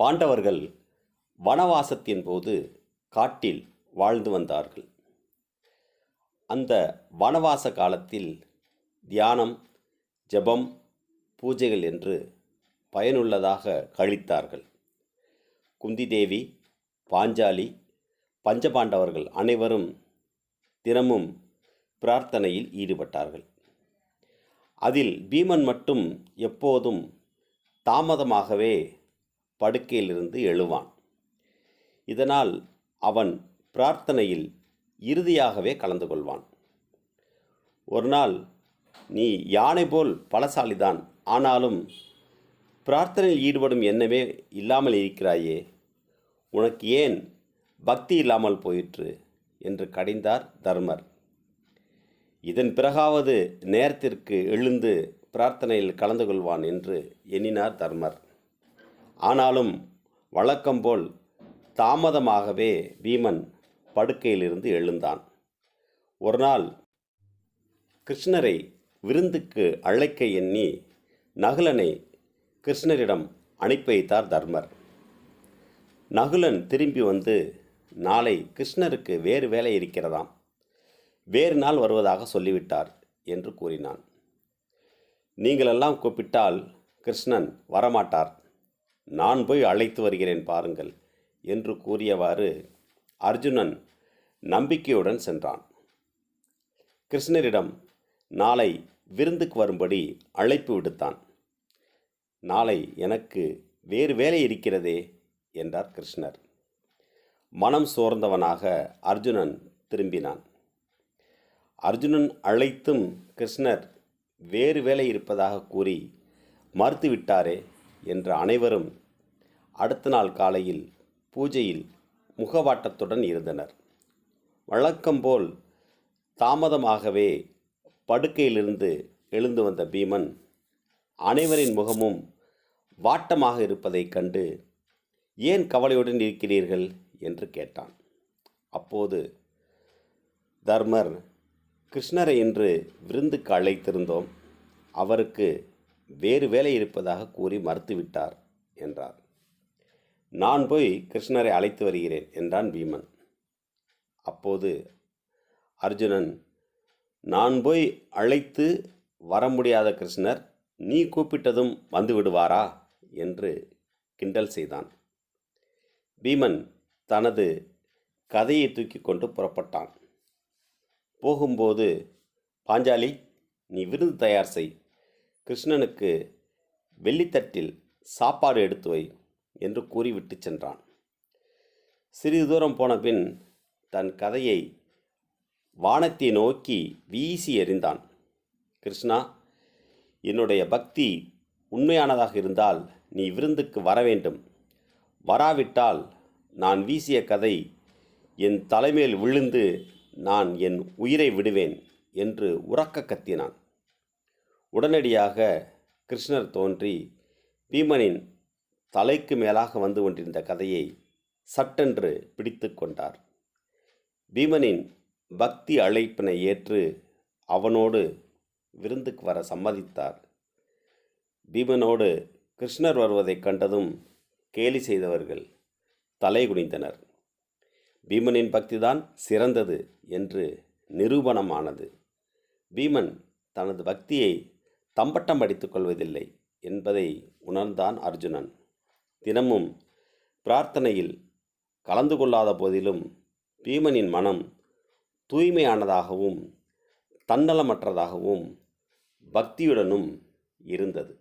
பாண்டவர்கள் வனவாசத்தின் போது காட்டில் வாழ்ந்து வந்தார்கள். அந்த வனவாச காலத்தில் தியானம் ஜெபம் பூஜைகள் என்று பயனுள்ளதாக கழித்தார்கள். குந்தி தேவி பாஞ்சாலி பஞ்சபாண்டவர்கள் அனைவரும் தினமும் பிரார்த்தனையில் ஈடுபட்டார்கள். அதில் பீமன் மட்டும் எப்போதும் தாமதமாகவே படுக்கையிலிருந்து எழுவான். இதனால் அவன் பிரார்த்தனையில் இறுதியாகவே கலந்து கொள்வான். ஒரு நாள் நீ யானை போல் பலசாலிதான் ஆனாலும் பிரார்த்தனையில் ஈடுபடும் எண்ணமே இல்லாமல் இருக்கிறாயே? உனக்கு ஏன் பக்தி இல்லாமல் போயிற்று? என்று கடிந்தார் தர்மர். இதன் பிறகாவது நேரத்திற்கு எழுந்து பிரார்த்தனையில் கலந்து கொள்வான் என்று எண்ணினார் தர்மர். ஆனாலும் வழக்கம்போல் தாமதமாகவே பீமன் படுக்கையிலிருந்து எழுந்தான். ஒரு நாள் கிருஷ்ணரை விருந்துக்கு அழைக்க எண்ணி நகுலனை கிருஷ்ணரிடம் அனுப்பி வைத்தார் தர்மர். நகுலன் திரும்பி வந்து நாளை கிருஷ்ணருக்கு வேறு வேலை இருக்கிறதாம். வேறு நாள் வருவதாக சொல்லிவிட்டார் என்று கூறினான். நீங்களெல்லாம் கூப்பிட்டால் கிருஷ்ணன் வரமாட்டார். நான் போய் அழைத்து வருகிறேன் பாருங்கள் என்று கூறியவாறு அர்ஜுனன் நம்பிக்கையுடன் சென்றான். கிருஷ்ணரிடம் நாளை விருந்துக்கு வரும்படி அழைப்பு விடுத்தான். நாளை எனக்கு வேறு வேலை இருக்கிறதே என்றார் கிருஷ்ணர். மனம் சோர்ந்தவனாக அர்ஜுனன் திரும்பினான். அர்ஜுனன் அழைத்தும் கிருஷ்ணர் வேறு வேலை இருப்பதாக கூறி மறுத்துவிட்டாரே. என்ற அனைவரும் அடுத்த நாள் காலையில் பூஜையில் முகவாட்டத்துடன் இருந்தனர். வழக்கம்போல் தாமதமாகவே படுக்கையிலிருந்து எழுந்து வந்த பீமன் அனைவரின் முகமும் வாட்டமாக இருப்பதைக் கண்டு ஏன் கவலையுடன் இருக்கிறீர்கள்? என்று கேட்டான். அப்போது தர்மர் கிருஷ்ணரை இன்று விருந்துக்கு அழைத்திருந்தோம். அவருக்கு வேறு வேலை இருப்பதாக கூறி மறுத்துவிட்டார் என்றார். நான் போய் கிருஷ்ணரை அழைத்து வருகிறேன் என்றான் பீமன். அப்போது அர்ஜுனன் நான் போய் அழைத்து வர முடியாத கிருஷ்ணர் நீ கூப்பிட்டதும் வந்து விடுவாரா என்று கிண்டல் செய்தான். பீமன் தனது கதையை தூக்கி கொண்டு புறப்பட்டான். போகும்போது பாஞ்சாலி நீ விருது தயார் செய். கிருஷ்ணனுக்கு வெள்ளித்தட்டில் சாப்பாடு எடுத்து வை என்று கூறிவிட்டு சென்றான். சிறிது தூரம் போன பின் தன் கதையை வானத்தை நோக்கி வீசி எறிந்தான். கிருஷ்ணா என்னுடைய பக்தி உண்மையானதாக இருந்தால் நீ விருந்துக்கு வர வேண்டும். வராவிட்டால் நான் வீசிய கதை என் தலைமேல் விழுந்து நான் என் உயிரை விடுவேன் என்று உறக்க கத்தினான். உடனடியாக கிருஷ்ணர் தோன்றி பீமனின் தலைக்கு மேலாக வந்து கொண்டிருந்த கதையை சட்டென்று பிடித்து கொண்டார். பீமனின் பக்தி அழைப்பினை ஏற்று அவனோடு விருந்துக்கு வர சம்மதித்தார். பீமனோடு கிருஷ்ணர் வருவதைக் கண்டதும் கேலி செய்தவர்கள் தலை குனிந்தனர். பீமனின் பக்திதான் சிறந்தது என்று நிரூபணமானது. பீமன் தனது பக்தியை தம்பட்டம் அடித்துக் கொள்வதில்லை என்பதை உணர்ந்தான் அர்ஜுனன். தினமும் பிரார்த்தனையில் கலந்து கொள்ளாத போதிலும் பீமனின் மனம் தூய்மையானதாகவும் தன்னலமற்றதாகவும் பக்தியுடனும் இருந்தது.